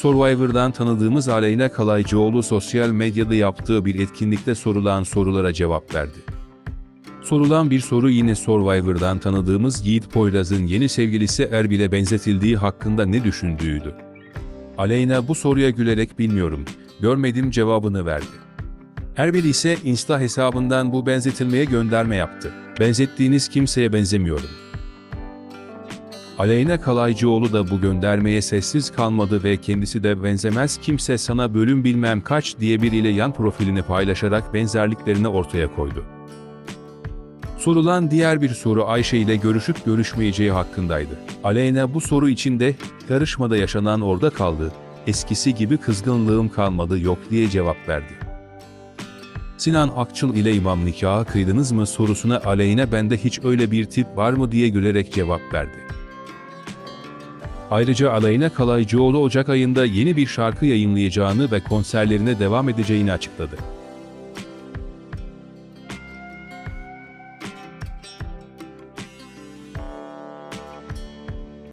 Survivor'dan tanıdığımız Aleyna Kalaycıoğlu sosyal medyada yaptığı bir etkinlikte sorulan sorulara cevap verdi. Sorulan bir soru yine Survivor'dan tanıdığımız Yiğit Poyraz'ın yeni sevgilisi Erbil'e benzetildiği hakkında ne düşündüğüydü. Aleyna bu soruya gülerek bilmiyorum, görmedim cevabını verdi. Erbil ise Insta hesabından bu benzetilmeye gönderme yaptı. Benzettiğiniz kimseye benzemiyorum. Aleyna Kalaycıoğlu da bu göndermeye sessiz kalmadı ve kendisi de benzemez kimse sana bölüm bilmem kaç diye biriyle yan profilini paylaşarak benzerliklerini ortaya koydu. Sorulan diğer bir soru Ayşe ile görüşüp görüşmeyeceği hakkındaydı. Aleyna bu soru içinde, karışmada yaşanan orada kaldı, eskisi gibi kızgınlığım kalmadı yok diye cevap verdi. Sinan Akçıl ile imam nikahı kıydınız mı sorusuna Aleyna bende hiç öyle bir tip var mı diye gülerek cevap verdi. Ayrıca Aleyna Kalaycıoğlu Ocak ayında yeni bir şarkı yayınlayacağını ve konserlerine devam edeceğini açıkladı.